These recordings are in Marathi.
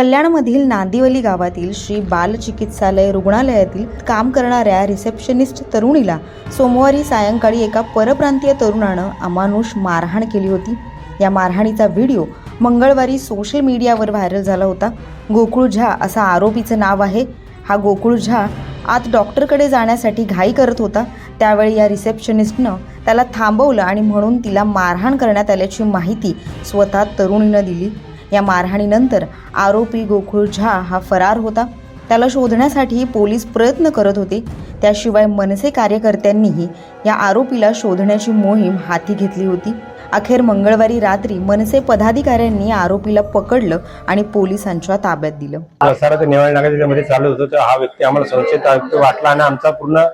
कल्याणमधील नांदिवली गावातील श्री बाल चिकित्सालय रुग्णालयातील काम करणाऱ्या रिसेप्शनिस्ट तरुणीला सोमवारी सायंकाळी एका परप्रांतीय तरुणानं अमानुष मारहाण केली होती. या मारहाणीचा व्हिडिओ मंगळवारी सोशल मीडियावर व्हायरल झाला होता. गोकुळ झा असं आरोपीचं नाव आहे. हा गोकुळ झा आत डॉक्टरकडे जाण्यासाठी घाई करत होता. त्यावेळी या रिसेप्शनिस्टनं त्याला थांबवलं आणि म्हणून तिला मारहाण करण्यात आल्याची माहिती स्वतः तरुणीनं दिली. या मारहाणीनंतर आरोपी गोकुळ झा हा फरार होता. त्याला शोधण्यासाठी पोलीस प्रयत्न करत होते. त्याशिवाय मनसे कार्यकर्त्यांनीही या आरोपीला शोधण्याची मोहीम हाती घेतली होती. अखेर मंगळवारी रात्री मनसे पदाधिकाऱ्यांनी आरोपीला पकडलं आणि पोलिसांच्या ताब्यात दिलं. प्रसाराचं चालू होतं. तर हा व्यक्ती आम्हाला संशयित वाटला आणि आमचा पूर्ण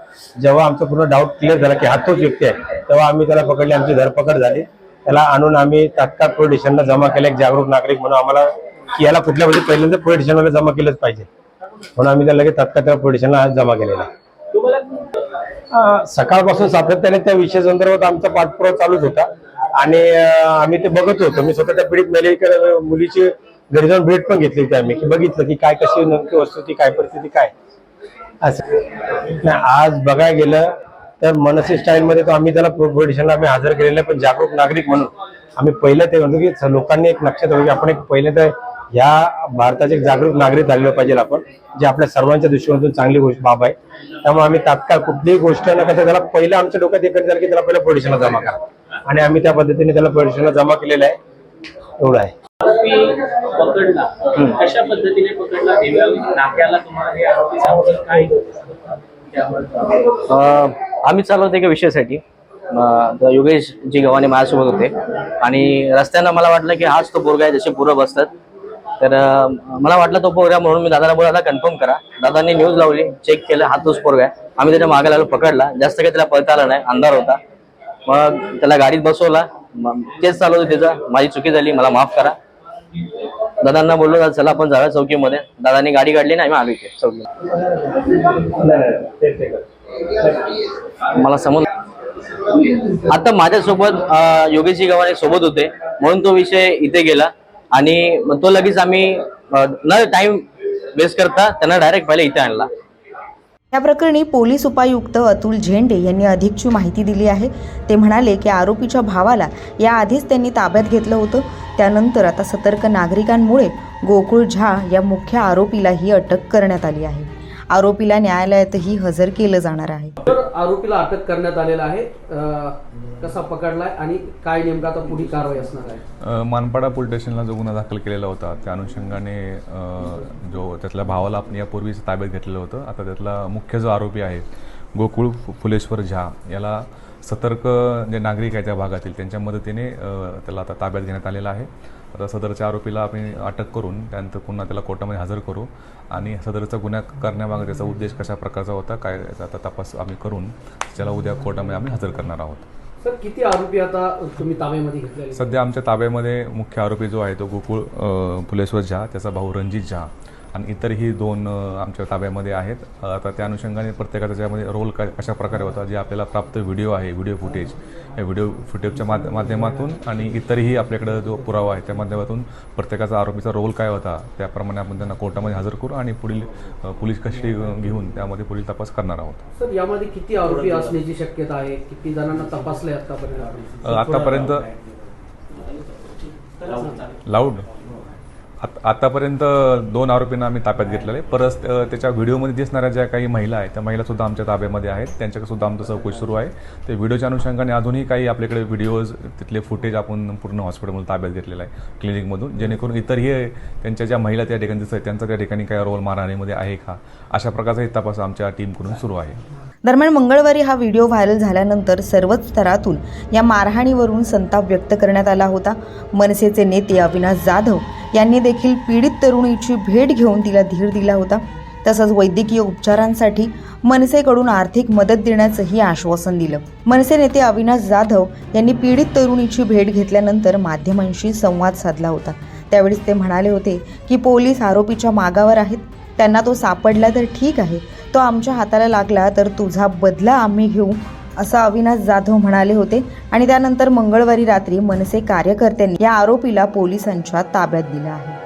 जेव्हा आमचा पूर्ण डाऊट क्लिअर झाला की हा तोच व्यक्ती आहे तेव्हा आम्ही त्याला पकडले. आमची धरपकड झाली. त्याला आणून आम्ही तात्काळ पोलीस स्टेशनला जमा केलं एक जागरूक नागरिक म्हणून आम्हाला की याला कुठल्या म्हणजे पहिल्यांदा पोलीस स्टेशनला जमा केलंच पाहिजे. म्हणून आम्ही त्याला लगेच तात्काळ त्या पोलीस स्टेशनला आज जमा केलेला सकाळपासून सातत्याने त्या विषय संदर्भात आमचा पाठपुरावा चालूच होता. आणि आम्ही ते बघत होतो. मी स्वतः त्या पीडित मेले मुलीची घरी जाऊन भेट पण घेतली होती आम्ही की बघितलं की काय कशी नक्की वस्तुस्थिती काय परिस्थिती काय? असं. नाही, आज बघायला गेलं तर मनसे स्टाईल मध्ये तो आम्ही त्याला पोलिटिशनला आम्ही हजर केलेलं आहे. पण जागरूक नागरिक म्हणून आम्ही पहिलं ते म्हणतो की लोकांनी एक लक्षात ठेवलं की आपण एक पहिले तर ह्या भारताचे एक जागरूक नागरिक झालेलं पाहिजे आपण जे आपल्या सर्वांच्या दृष्टिकोनातून चांगली गोष्ट बाब आहे. त्यामुळे आम्ही तात्काळ कुठलीही गोष्ट न करता त्याला पहिलं आमच्या डोक्यात एकच झालं की त्याला पहिलं पोलिटिशनला जमा करा. आणि आम्ही त्या पद्धतीने त्याला पोलिटिशनला जमा केलेलं आहे. एवढं आहे. पकडला. कशा पद्धतीने पकडला? नेमक्या नाक्याला तुम्हाला आम्ही चाललो होतो एका विषयासाठी. योगेश जी गव्हाणे माझ्यासोबत होते. आणि रस्त्यानं मला वाटलं की हाच तो पोरगा आहे जसे पोरं बसतात. तर मला वाटलं तो पोरगा म्हणून मी दादाला बोला कन्फर्म करा. दादांनी न्यूज लावली चेक केलं हा तोच पोरगा आहे. आम्ही त्याच्यामागे लागलो पकडला. जास्त काही त्याला पळता आला नाही अंधार होता. मग त्याला गाडीत बसवला. मग तेच चालू होतं त्याचं. माझी चुकी झाली मला माफ करा. दादांना बोललो "दादा, चला आपण जाऊया चौकीमध्ये. दादांनी गाडी काढली नाही आम्ही आलो इथे चौकी मला समज आता माझ्यासोबत योगेशजी गव्हाणे सोबत होते. म्हणून तो विषय इथे गेला. आणि तो लगेच आम्ही न टाइम वेस्ट करता त्यांना डायरेक्ट पहिले इथे आणला. या प्रकरणी पोलीस उपायुक्त अतुल झेंडे यांनी अधिकची माहिती दिली आहे. ते म्हणाले की आरोपीच्या भावाला याआधीच त्यांनी ताब्यात घेतलं होतं. त्यानंतर आता सतर्क नागरिकांमुळे गोकुळ झा या मुख्य आरोपीलाही अटक करण्यात आली आहे. आरोपीला न्यायालयातही हजर केलं जाणार आहे. तर आरोपीला अटक करण्यात आलेला आहे. कसा पकडलाय आणि काय नेमका आता पुढील कारवाई असणार आहे? मानपाडा पोलीस स्टेशनला जो गुन्हा दाखल केलेला होता त्या अनुषंगाने जो त्यातल्या भावाला आपण यापूर्वीच ताब्यात घेतलेलं होतं आता त्यातला मुख्य जो आरोपी आहे गोकुळ फु- फुलेश्वर झा याला सतर्क जे नागरिक आहे त्या भागातील त्यांच्या मदतीने त्याला आता ताब्यात घेण्यात आलेला आहे. आता सदरच्या आरोपीला आपण अटक करून त्यानंतर पुन्हा त्याला कोर्टामध्ये हजर करू आणि सदरचा गुन्हा करण्यामागे त्याचा उद्देश कशा प्रकारचा होता काय आता तपास आम्ही करून त्याला उद्या कोर्टामध्ये आम्ही हजर करणार आहोत. सर किती आरोपी आता तुम्ही ताब्यामध्ये घेतलेले सध्या आमच्या ताब्यामध्ये मुख्य आरोपी जो आहे तो गोकुळ फुलेश्वर झा त्याचा भाऊ रणजित झा. आणि इतरही दोन आमच्या ताब्यामध्ये आहेत. आता त्या अनुषंगाने प्रत्येकाचा त्याच्यामध्ये रोल काय कशा प्रकारे होता जे आपल्याला प्राप्त व्हिडिओ आहे व्हिडिओ फुटेज या व्हिडिओ फुटेजच्या माध्य माध्यमातून आणि इतरही आपल्याकडे जो पुरावा आहे त्या माध्यमातून प्रत्येकाचा आरोपीचा रोल काय होता त्याप्रमाणे आपण त्यांना कोर्टामध्ये हजर करू आणि पुढील पोलीस कशी घेऊन त्यामध्ये पुढील तपास करणार आहोत. सर यामध्ये किती आरोपी असण्याची शक्यता आहे? किती जणांना तपासले आतापर्यंत? आतापर्यंत लाऊड? आत- आतापर्यंत दोन आरोपींना आम्ही ताब्यात घेतलेले. आहे परत त्याच्या व्हिडिओमध्ये दिसणाऱ्या ज्या काही महिला आहेत त्या महिला सुद्धा आमच्या ताब्यामध्ये आहेत. त्यांच्याकडे सुद्धा आमचं चौकशी सुरू आहे. ते व्हिडिओच्या अनुषंगाने अजूनही काही आपल्याकडे व्हिडिओज तिथले फुटेज आपण पूर्ण हॉस्पिटलमध्ये ताब्यात घेतलेलं आहे क्लिनिकमधून. जेणेकरून इतरही त्यांच्या ज्या महिला त्या ठिकाणी दिसत आहेत त्यांचा त्या ठिकाणी काही रोल मारहाणीमध्ये आहे का? अशा प्रकारचाही तपास आमच्या टीमकडून सुरू आहे. दरम्यान मंगळवारी हा व्हिडिओ व्हायरल झाल्यानंतर सर्वच स्तरातून या मारहाणीवरून संताप व्यक्त करण्यात आला होता. मनसेचे नेते अविनाश जाधव यांनी देखील पीडित तरुणीची भेट घेऊन तिला धीर दिला होता. तसंच वैद्यकीय उपचारांसाठी मनसेकडून आर्थिक मदत देण्याचंही आश्वासन दिलं. मनसे नेते अविनाश जाधव यांनी पीडित तरुणीची भेट घेतल्यानंतर माध्यमांशी संवाद साधला होता. त्यावेळेस ते म्हणाले होते की पोलीस आरोपीच्या मागावर आहेत. त्यांना तो सापडला तर ठीक आहे. तो आमच्या हाताला लागला तर तुझा बदला आम्ही घेऊ असं अविनाश जाधव म्हणाले होते. आणि त्यानंतर मंगळवारी रात्री मनसे कार्यकर्त्यांनी या आरोपीला पोलिसांच्या ताब्यात दिलं आहे.